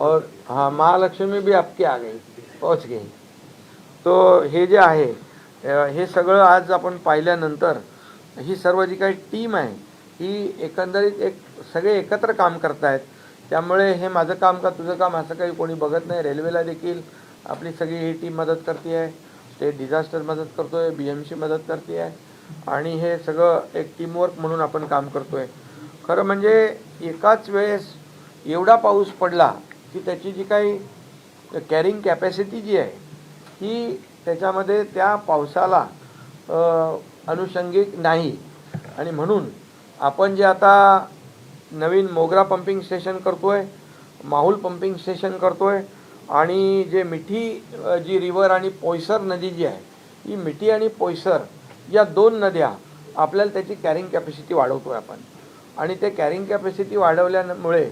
और हाँ महालक्ष्मी भी आपकी आ गई पोच गई। तो हे जे आहे हे सगळं आज आपण पाहिल्यानंतर ही सर्व जी काही टीम आहे ही एकंदरीत एक सगळे एकत्र काम करतायत. त्यामुळे हे माझं काम का तुझं काम असं काही कोणी बघत नाही. रेल्वेला देखील आपली सगळी ही टीम मदत करते आहे स्टेट डिझास्टर मदत करतो आहे बी एम सी मदत करते आहे आणि हे सगळं एक टीमवर्क म्हणून आपण काम करतो आहे खरं म्हणजे एकाच वेळेस एवढा पाऊस पडला की त्याची जी काही कॅरिंग कॅपॅसिटी जी आहे ही त्याच्यामध्ये त्या पावसाला अनुषंगिक नाही. आणि म्हणून आपण जे आता नवीन मोगरा पंपिंग स्टेशन करतो आहे माहुल पंपिंग स्टेशन करतो आहे आणि जे मिठी जी रिवर आणि पोयसर नदी जी आहे ही मिठी आणि पोयसर या दोन नद्या आपल्याला त्याची कॅरिंग कॅपॅसिटी वाढवतो आहे आपण. आणि ते कॅरिंग कॅपॅसिटी वाढवल्यामुळे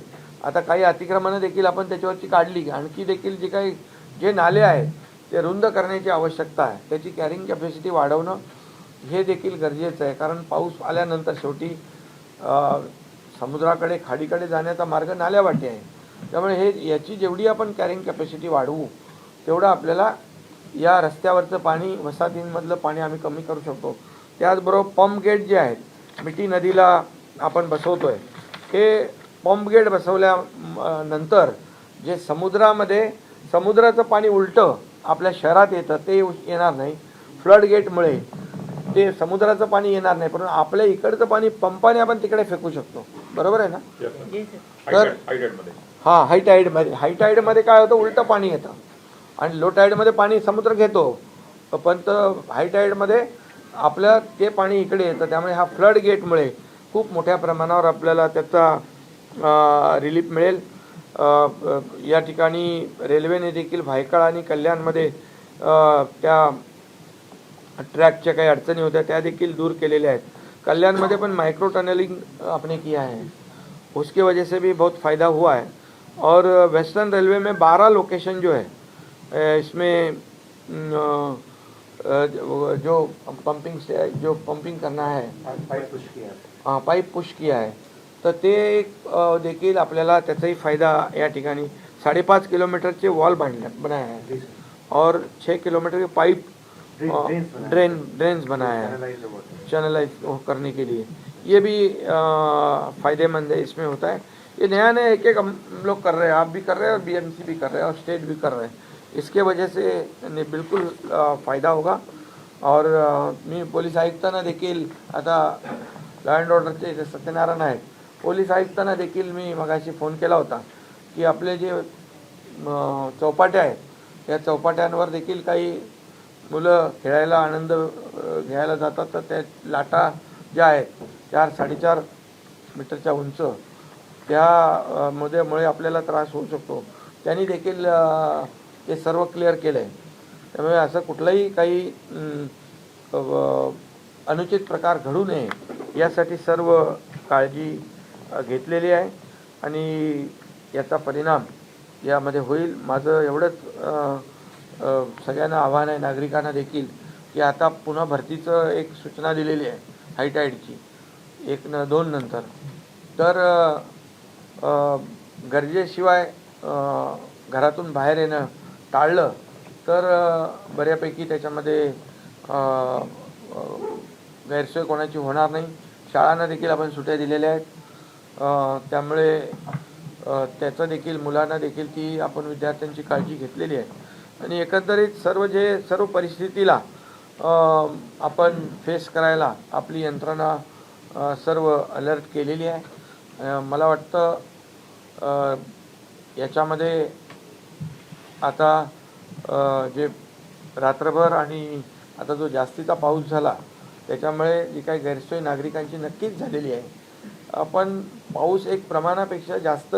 आता काही अतिक्रमणं देखील आपण त्याच्यावरची काढली. आणखी देखील जे काही जे नाले आहेत ते रुंद करण्याची आवश्यकता आहे. त्याची कॅरिंग कॅपॅसिटी वाढवणं हे देखील गरजेचं आहे. कारण पाऊस आल्यानंतर शेवटी समुद्राकडे खाडीकडे जाण्याचा मार्ग नाल्यावाटे आहे. त्यामुळे हे याची जेवढी आपण कॅरिंग कॅपॅसिटी वाढवू तेवढं आपल्याला या रस्त्यावरचं पाणी वसाहतींमधलं पाणी आम्ही कमी करू शकतो. त्याचबरोबर पंप गेट जे आहेत मिठी नदीला आपण बसवतो आहे हे पंप गेट बसवल्या म, नंतर जे समुद्रामध्ये समुद्राचं पाणी उलटं आपल्या शहरात येतं ते येणार नाही. फ्लड गेटमुळे ते समुद्राचं पाणी येणार नाही पण आपल्या इकडचं पाणी पंपाने आपण तिकडे फेकू शकतो. बरोबर आहे ना? तर हां हाय टाईडमध्ये हाय टाईडमध्ये काय होतं? उलटं पाणी येतं. आणि लो टाईडमध्ये पाणी समुद्र घेतो. पण तर हाय टाईडमध्ये आपलं ते पाणी इकडे येतं. त्यामुळे हा फ्लड गेटमुळे खूप मोठ्या प्रमाणावर आपल्याला त्याचा रिलीफ मिळेल. या ठिकाणी रेल्वेने देखील भायखळा आणि कल्याणमध्ये त्या ट्रैक काही अडचणी होत्या त्या देखील दूर केलेल्या आहेत. कल्याणमध्ये पण माइक्रो टनलिंग आपने किया है उसकी वजह से भी बहुत फ़ायदा हुआ है. और वेस्टर्न रेलवे में बारह लोकेशन जो है इसमें जो- पंपिंग से जो पंपिंग करना है हां। पाईप पुश किया आहे तर ते देखील आपल्याला त्याचाही फायदा या ठिकाणी. साडेपाच किलोमीटरचे वॉल बांधले बनाए हैं और छः किलोमीटर के पाइप ड्रेन ड्रेन्स बनाया. है। चैनलाइज करने के लिए। ये भी फायदेमंद है इसमें होता है। ये नया नया एक एक हम लोग कर रहे हैं। आप भी कर रहे हैं और बीएमसी भी कर रहे हैं और स्टेट भी कर रहे हैं। इसके वजह से बिलकुल फायदा होगा। और मी पोलीस आयुक्तांना देखील आता लॉ अँड ऑर्डरचे सत्यनारायण आहेत पोलीस आयुक्तांना देखील मी मगाशी फोन केला होता की आपले जे चौपाट्या आहेत या चौपाट्यांवर देखील काही मुलं खेळायला आनंद घ्यायला जातात. तर त्या लाटा ज्या आहेत चार साडेचार मीटरच्या उंच त्या मुद्यामुळे मुळे आपल्याला त्रास होऊ शकतो. त्यांनी देखील ते सर्व क्लिअर केलं आहे त्यामुळे असं कुठलाही काही अनुचित प्रकार घडू नये यासाठी सर्व काळजी घेतलेली आहे. आणि याचा परिणाम यामध्ये होईल. माझं एवढंच सगळ्यांना आव्हान आहे नागरिकांना देखील की आता पुन्हा भरतीचं एक सूचना दिलेली आहे हायटाईडची एक न दोन नंतर. तर गरजेशिवाय घरातून बाहेर येणं टाळलं तर बऱ्यापैकी त्याच्यामध्ये गैरसोय कोणाची होणार नाही. शाळांना देखील आपण सुट्या दिलेल्या आहेत. त्यामुळे त्याचं देखील मुलांना देखील ती आपण विद्यार्थ्यांची काळजी घेतलेली आहे. आणि एकंदरीत सर्व जे सर्व परिस्थितीला आपण फेस करायला आपली यंत्रणा सर्व अलर्ट केलेली आहे. मला वाटतं याच्यामध्ये आता जे रात्रभर आणि आता जो जास्तीचा पाऊस झाला त्याच्यामुळे जी काही गैरसोय नागरिकांची नक्कीच झालेली आहे. आपण पाऊस एक प्रमाणापेक्षा जास्त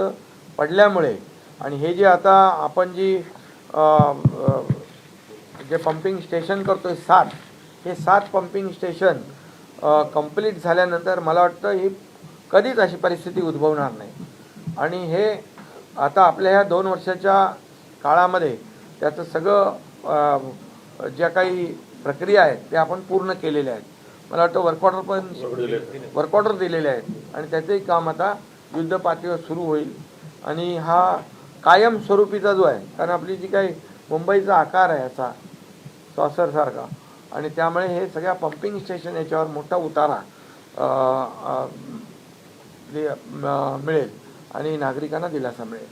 पडल्यामुळे आणि हे जे आता आपण जी जे पंपिंग स्टेशन करतो आहे सात हे सात पंपिंग स्टेशन कंप्लीट झाल्यानंतर मला वाटतं ही कधीच अशी परिस्थिती उद्भवणार नाही. आणि हे आता आपल्या ह्या दोन वर्षाच्या काळामध्ये त्याचं सगळं ज्या काही प्रक्रिया आहेत त्या आपण पूर्ण केलेल्या आहेत. मला वाटतं वर्क ऑर्डर पण वर्क ऑर्डर दिलेले आहेत. आणि त्याचंही काम आता युद्ध पातळीवर सुरू होईल. आणि हा कायमस्वरूपीचा जो आहे कारण आपली जी काही मुंबईचा आकार आहे याचा सॉसरसारखा आणि त्यामुळे हे सगळ्या पंपिंग स्टेशन याच्यावर मोठा उतारा मिळेल. आणि नागरिकांना दिलासा मिळेल.